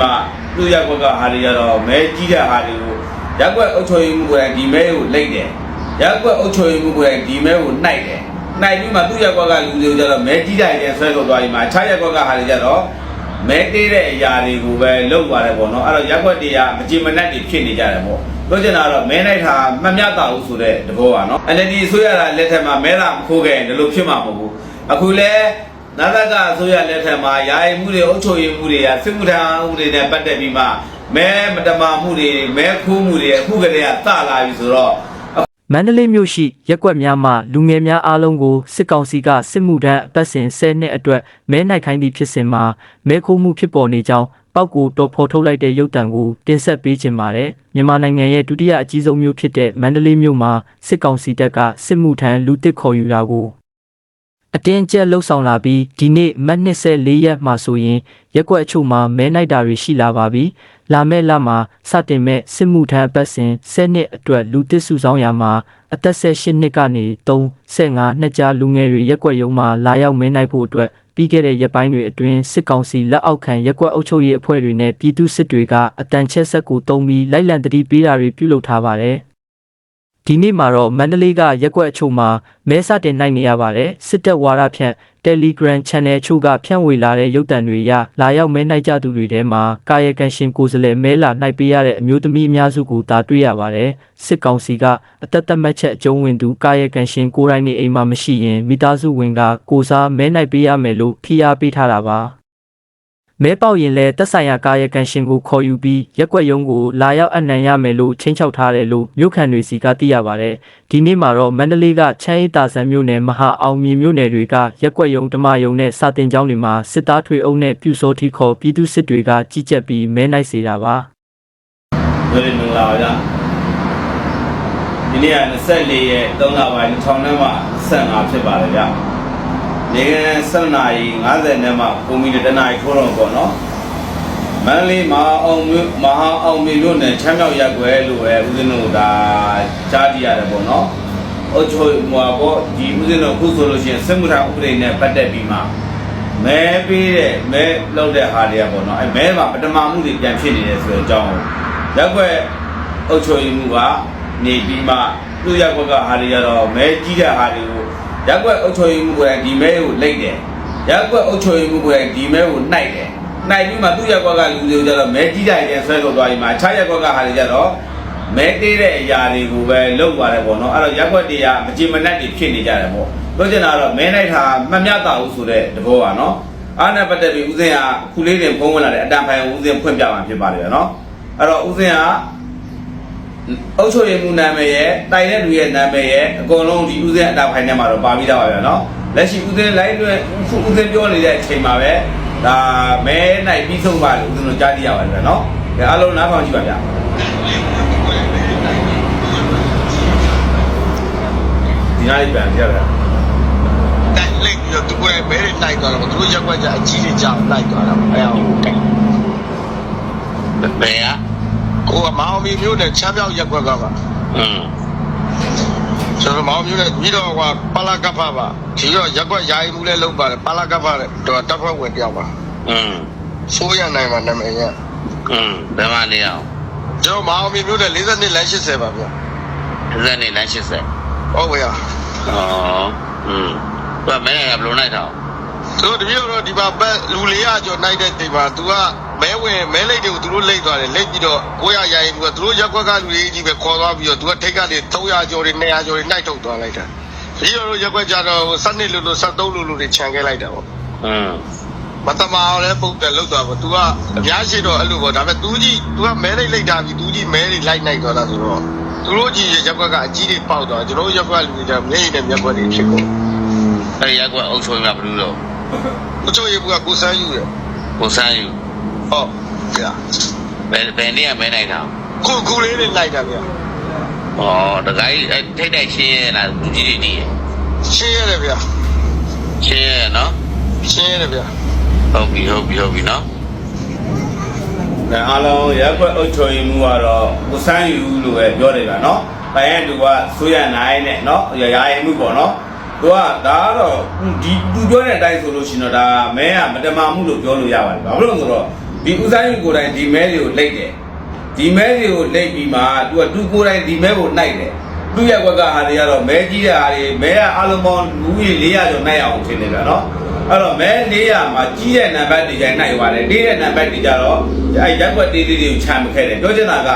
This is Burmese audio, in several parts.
မှာသူ့ရက်ကွက်ကဟာတွေကြတော့မဲကြီးတဲ့ဟာတွေကိုရက်ကွက်အုပ်ချုပ်ရေးမှုကိုယ်တိုင်ဒီမဲကိုလိမ့်တယ်ရက်ကွက်အုပ်ချုပ်ရေးမှုကိုယ်တိုင်ဒီမဲကိုနှိုက်တယ်နှိုက်ပြီးမှသူ့ရက်ကွက်ကလူတွေကြတော့မဲကြီးတဲ့တဲ့ဆွဲထုတ်သွားပြီးမှအခြားရက်ကွက်ကဟာတွေကြတော့မဲတေးတဲ့အရာတွေကိုပဲလုပ်သွားတယ်ပေါ့နော်အဲ့တော့ရက်ကွက်တွေကမကြင်မနက်တွေဖြစ်နေကြတယ်ပေါ့ပြောချင်တာကတော့မဲနိုင်တာမမျှတာဘူးဆိုတဲ့တဘောပါနော် NLD အစိုးရကလက်ထက်မှာမဲတာမခိုးခဲ့ရင်ဒီလိုဖြစ်မှာမဟုတ်ဘူးအခုလဲ နာသကအစိုးရလက်ထက်မှာယာယီမှုတွေအုပ်ချုပ်ရေးမှုတွေကစစ်မှုထမ်းဥပဒေနဲ့ပတ်သက်ပြီးမှမဲမတမာမှုတွေမဲခိုးမှုတွေအခုကတည်းကစလာပြီဆိုတော့မန္တလေးမြို့ရှိရက်ကွက်များမှလူငယ်များအားလုံးကိုစစ်ကောင်စီကစစ်မှုထမ်းအပတ်စဉ်10နှစ်အတွက်မဲနိုင်ခိုင်းသည့်ဖြစ်စဉ်မှာမဲခိုးမှုဖြစ်ပေါ်နေကြောင်းပောက်ကိုတော်ဖော်ထုတ်လိုက်တဲ့ရုပ်တံကိုတင်ဆက်ပေးခြင်းပါတယ်မြန်မာနိုင်ငံရဲ့ဒုတိယအကြီးဆုံးမြို့ဖြစ်တဲ့မန္တလေးမြို့မှာစစ်ကောင်စီတပ်ကစစ်မှုထမ်းလူတစ်ခေါ်ယူတာကို အတင်းအကျပ်လှုပ်ဆောင်လာပြီးဒီနေ့မတ်24ရက်မှာဆိုရင်ရက်ကွက်အချို့မှာမဲနိုင်တာတွေရှိလာပါပြီလာမယ့်လမှာစတင်မဲ့စစ်မှုထမ်းအပတ်စဉ်10နှစ်အတွက်လူတစ်စုဆောင်ရမှာအသက်18နှစ်ကနေ35နှစ်ကြာလူငယ်တွေရက်ကွက်ရုံမှာလာရောက်မဲနိုင်ဖို့အတွက်ပြီးခဲ့တဲ့ရက်ပိုင်းတွေအတွင်းစစ်ကောင်စီလက်အောက်ခံရက်ကွက်အုပ်ချုပ်ရေးအဖွဲ့တွေနဲ့ပြည်သူစစ်တွေကအတန်ချက်ဆက်ကိုတုံးပြီးလိုက်လံတတိပေးတာတွေပြုလုပ်ထားပါတယ် ဒီနေ့မှာတော့မန္တလေးကရက်ကွက်အချို့မှာမဲစတင်နိုင်နေရပါတယ်စစ်တပ်ဝါဒဖြန့် Telegram Channel ချို့ကဖြန့်ဝေလာတဲ့ရုပ်သံတွေရလာရောက်မဲနိုင်ကြသူတွေထဲမှာကာယကံရှင်ကိုယ်စားလှယ်မဲလာနိုင်ပေးရတဲ့အမျိုးသမီးအများစုကိုသာတွေ့ရပါတယ်စစ်ကောင်စီကအသက်သက်မှတ်ချက်အကျုံးဝင်သူကာယကံရှင်ကိုယ်တိုင်နေအိမ်မှာမရှိရင်မိသားစုဝင်ကကိုစားမဲနိုင်ပေးရမယ်လို့ဖိအားပေးထားတာပါ မဲပေါက်ရင်လည်းတက်ဆိုင်ရာကာယကံရှင်ကိုခေါ်ယူပြီးရက်ွက်ရုံးကိုလာရောက်အနံ့ရမယ်လို့ချင်းချောက်ထားတယ်လို့မြို့ခံတွေစီကသိရပါတယ်။ဒီနေ့မှာတော့မန္တလေးကချမ်းရီတာဆန်မြို့နယ်မဟာအောင်မြင်မြို့နယ်တွေကရက်ွက်ရုံဓမ္မယုံနဲ့စာတင်ကျောင်းတွေမှာစစ်သားထွေအုပ်နဲ့ပြူစောထီခေါ်ပြည်သူစစ်တွေကကြီးကြပ်ပြီးမဲနိုင်စေတာပါ။တို့ရင်မင်္ဂလာပါဗျာဒီနေ့က24ရက်3လပိုင်း6နှစ်မှ15ဖြစ်ပါတယ်ဗျာ နေက7နာရီ50နဲ့မှပုံမီတနာရီထိုးတော့ပေါ့နော်မန္တလေးမဟာအောင်မြို့မဟာအောင်မြို့နယ်ချမ်းမြောက်ရက်ွယ်လို့ပဲဦးဇင်းတို့ဒါကြားကြည့်ရတယ်ပေါ့နော်အုတ်ချိုဟွာပေါ့ဒီဦးဇင်းတို့ခုဆိုလို့ရှိရင်စစ်မှုထမ်းဥပဒေနဲ့ပတ်သက်ပြီးမှမဲပေးတဲ့မဲလောက်တဲ့ဟာတွေကပေါ့နော်အဲမဲမှာပထမမှုတွေပြန်ဖြစ်နေတယ်ဆိုတဲ့အကြောင်းကိုရက်ွက်အုတ်ချိုမှုကနေပြီးမှသူ့ရက်ွက်ကဟာတွေကတော့မဲကြီးတဲ့ဟာတွေကို ရက်ွက်အုတ်ချိုမှုကိုဒီမဲကိုလိမ့်တယ်ရက်ွက်အုတ်ချိုမှုကိုဒီမဲကိုနှိုက်တယ်နိုင်ပြီးမှသူ့ရက်ကွက်ကလူတွေကြတော့မဲကြီးတိုင်းနဲ့ဆွဲထုတ်သွားပြီးမှအခြားရက်ကွက်ကဟာတွေကြတော့မဲတေးတဲ့အရာတွေကိုပဲလုပ်သွားတယ်ပေါ့နော်အဲ့တော့ရက်ကွက်တွေကမကြင်မနက်တွေဖြစ်နေကြတယ်ပေါ့ပြောချင်တာကတော့မဲနိုင်တာမမျှတာဘူးဆိုတဲ့တဘောပါနော်အားနဲ့ပတ်သက်ပြီးဦးစင်းကခုလေးတင်ဖုံးဝင်လာတဲ့အတန်ဖိုင်ဦးစင်းဖွင့်ပြမှာဖြစ်ပါတယ်ဗျာနော်အဲ့တော့ဦးစင်းက အုတ်ချုပ်ရမှုနာမည်ရဲ့တိုင်တဲ့လူရဲ့နာမည်ရဲ့အကုန်လုံးဒီဦးစင်းအတန်ဖိုင်ထဲမှာတော့ပါပြီးသားပါဗျာနော်လက်ရှိဦးစင်း live လွှင့်ခုဦးစင်းပြောနေတဲ့အချိန်မှာပဲဒါမဲနိုင်ပြီးဆုံးပါလို့ဦးစင်းတို့ကြားသိရပါတယ်ဗျာနော်ဒါအားလုံးနားထောင်ကြည့်ပါဗျာဒီနားလေးပြန်ပြရတာတိုက်လိုက်ပြီးတော့သူကိုယ်ပဲလိုက်သွားတော့သူတို့ရက်ွက်ကြအကြီးကြီးကြောင်လိုက်သွားတာအဲအောင်တိုက်ဘယ်อ่ะကို ကမောင်မီမျိုးနဲ့ချမ်းမြောက်ရက်ွက်ကပါ อืม ကျွန်တော်မောင်မျိုးနဲ့ပြီးတော့ကပလာကဖပါဒီတော့ရက်ွက်ယာယီမှုလဲလုံးပါတယ်ပလာကဖတဲ့တော့တပ်ဖွဲ့ဝင်တယောက်ပါ อืม စိုးရနိုင်မှာနာမည်ရ อืมဘယ်မှာနေအောင် ကျွန်တော်မောင်မီမျိုးနဲ့40နှစ်လမ်း80ပါဗျာ ဒီဇနေလမ်း80 ဟုတ်ပါရဲ့ ဩอืมဘာမဲကဘလို့နိုင်တော့ သူတို့တပြည့်တော့ဒီမှာပက်လူလေးရကျော်နိုင်တဲ့ချိန်မှာ तू ကမဲဝင်မဲလိုက်တွေကိုသူတို့လိမ့်သွားတယ်လိမ့်ပြီးတော့900ယာယီမှုကသူတို့ရက်ွက်ကလူကြီးကြီးပဲခေါ်သွားပြီးတော့ तू ကထိတ်ကနေ300ကျော်တွေ200ကျော်တွေနှိုက်ထုတ်သွားလိုက်တာဒီလိုရက်ွက်ကြတော့စနစ်လူလူ73လူလူတွေခြံခဲ့လိုက်တာပေါ့ อืม မတမာအောင်လဲပုတ်တယ်လောက်သွားပေါ့ तू ကအများရှိတော့အဲ့လိုပေါ့ဒါပေမဲ့ तू ကြီး तू ကမဲလိုက်လိုက်တာပြီး तू ကြီးမဲတွေလိုက်နိုင်သွားတာဆိုတော့သူတို့ကြီးရက်ွက်ကအကြီးတွေပေါက်သွားကျွန်တော်ရက်ွက်လူတွေကမျက်ရည်နဲ့မျက်ွက်တွေဖြစ်ကုန် အဲ့ဒီရက်ကွက်အုပ်ချုပ်ရမှာဘလို့တော့ အချို့ရေဘူးကကိုစမ်းယူတယ်ကိုစမ်းယူဟုတ်ကြာဘယ်ဘယ်နေရမဲနိုင်တာခုခုလေးတွေလိုက်တာဗျာဩတခိုင်းအဲ့ထိတ်တိုက်ရှင်းရလားလူကြီးတွေတည်ရှင်းရတယ်ဗျာရှင်းရနော်ရှင်းရတယ်ဗျာဟုတ်ပြီဟုတ်ပြီဟုတ်ပြီနော်ဒါအားလုံးရက်ွက်အုပ်ချုပ်ရေးမှုကတော့ကိုစမ်းယူလို့ပဲပြောတယ်ဗျာနော်။တိုင်ရတူကဆိုရနိုင်နဲ့နော်။ရာရင်မှုပေါ့နော်။ သူကဒါကတော့ဒီသူပြောတဲ့အတိုင်းဆိုလို့ရှိရင်တော့ဒါမဲကမတမာမှုလို့ပြောလို့ရပါတယ်။ဘာဖြစ်လို့လဲဆိုတော့ဒီဥဆိုင်ယူကိုယ်တိုင်ဒီမဲတွေကိုလိတ်တယ်ဒီမဲတွေကိုလိတ်ပြီးမှသူကသူကိုယ်တိုင်ဒီမဲကိုနှိုက်တယ်သူ့ရဲ့ဘက်ကဟာတွေကတော့မဲကြီးတဲ့ဟာတွေမဲကအလုံးပေါင်းလူကြီး400ကျော်နှိုက်အောင်ဖြစ်နေတယ်နော်အဲ့တော့မဲ400မှာကြီးတဲ့နံပါတ်တွေကြိုင်နှိုက်ပါတယ်တေးတဲ့နံပါတ်တွေကြတော့အဲရက်ွက်တေးသေးတွေကိုခြံမခဲ့တယ်ပြောချင်တာက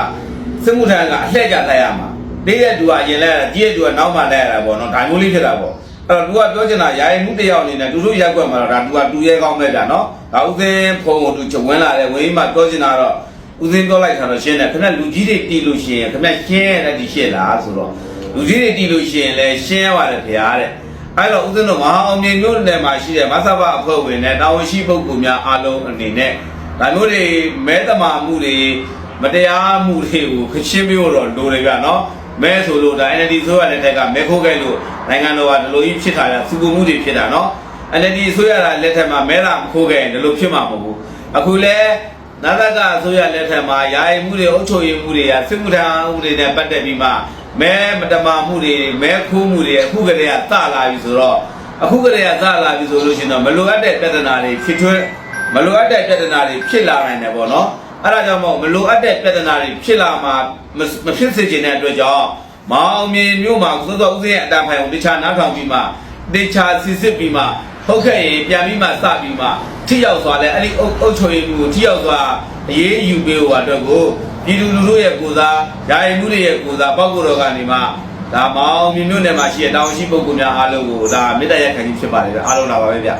စစ်မှုထမ်းကအလှည့်ကြလိုက်ရမှာတေးတဲ့သူကအရင်လဲရတာကြီးတဲ့သူကနောက်မှလဲရတာပေါ့နော်ဒါမျိုးလေးဖြစ်တာပေါ့အဲ့ တော့သူကပြောချင်တာယာယီမှုတစ်ယောက်အနေနဲ့သူတို့ရက်ွက်မှာတော့ဒါသူကတူရဲကောင်းပဲဗျာနော်ဒါဥစဉ်ဖုံကိုသူချုပ်ဝင်လာတယ်ဝင်းမှာပြောချင်တာတော့ဥစဉ်ပြောလိုက်တာတော့ရှင်းတယ်ခင်ဗျလူကြီးတွေတီးလို့ရှင်းရင်ခင်ဗျရှင်းရတဲ့ဒီရှင်းလားဆိုတော့လူကြီးတွေတီးလို့ရှင်းရင်လည်းရှင်းရပါတယ်ဗျာတဲ့အဲ့တော့ဥစဉ်တို့မဟာအောင်မြေမြို့နယ်မှာရှိတဲ့မဆဘအဖွဲ့ဝင်နဲ့တာဝန်ရှိပုဂ္ဂိုလ်များအားလုံးအနေနဲ့ဒါမျိုးတွေမဲတမာမှုတွေမတရားမှုတွေကိုခချင်းမျိုးတော့လိုတယ်ဗျာနော် မဲဆိုလို့ဒါ NLD ဆိုရတဲ့ထက်ကမဲခိုးခဲ့လို့နိုင်ငံတော်ကဒီလိုကြီးဖြစ်ထားတာစုပုံမှုတွေဖြစ်တာနော် NLD ဆိုရတာလက်ထက်မှာမဲလာမခိုးခဲ့ရင်ဒီလိုဖြစ်မှာမဟုတ်ဘူးအခုလဲနာသကအစိုးရလက်ထက်မှာယာယီမှုတွေအုပ်ချုပ်ရေးမှုတွေကစစ်မှုထမ်းမှုတွေနဲ့ပတ်သက်ပြီးမှမဲမတမာမှုတွေမဲခိုးမှုတွေအခုကတည်းကသလာပြီဆိုတော့အခုကတည်းကသလာပြီဆိုလို့ရှိရင်တော့မလိုအပ်တဲ့ပြဿနာတွေဖြစ်ထွန်းမလိုအပ်တဲ့ပြဿနာတွေဖြစ်လာနိုင်တယ်ပေါ့နော် အဲ့ဒါကြောင့်မို့မလိုအပ်တဲ့ပြဿနာတွေဖြစ်လာမှာမမဖြစ်စေချင်တဲ့အတွက်ကြောင့်မအောင်မြင်မြို့မှာသို့သောဥစဉ်ရဲ့အတန်ဖိုင်ကိုတခြားနားထောင်ပြီးမှတခြားစစ်စစ်ပြီးမှဟုတ်ခဲ့ရင်ပြန်ပြီးမှစပြီးမှထိရောက်သွားလဲအဲ့ဒီအုပ်အုပ်ချုပ်ရေးမှုကိုထိရောက်သွားအရေးယူပေးဟိုအတွက်ကိုပြည်သူလူထုရဲ့ကိုယ်စားယာယီမှုတွေရဲ့ကိုယ်စားပောက်ကိုယ်တော်ကနေမှဒါမောင်မြင်မြို့နယ်မှာရှိတဲ့တောင်ရှိပုဂ္ဂိုလ်များအားလုံးကိုဒါမေတ္တာရက်ခံကြီးဖြစ်ပါတယ်ဗျအားလုံးလာပါပဲဗျ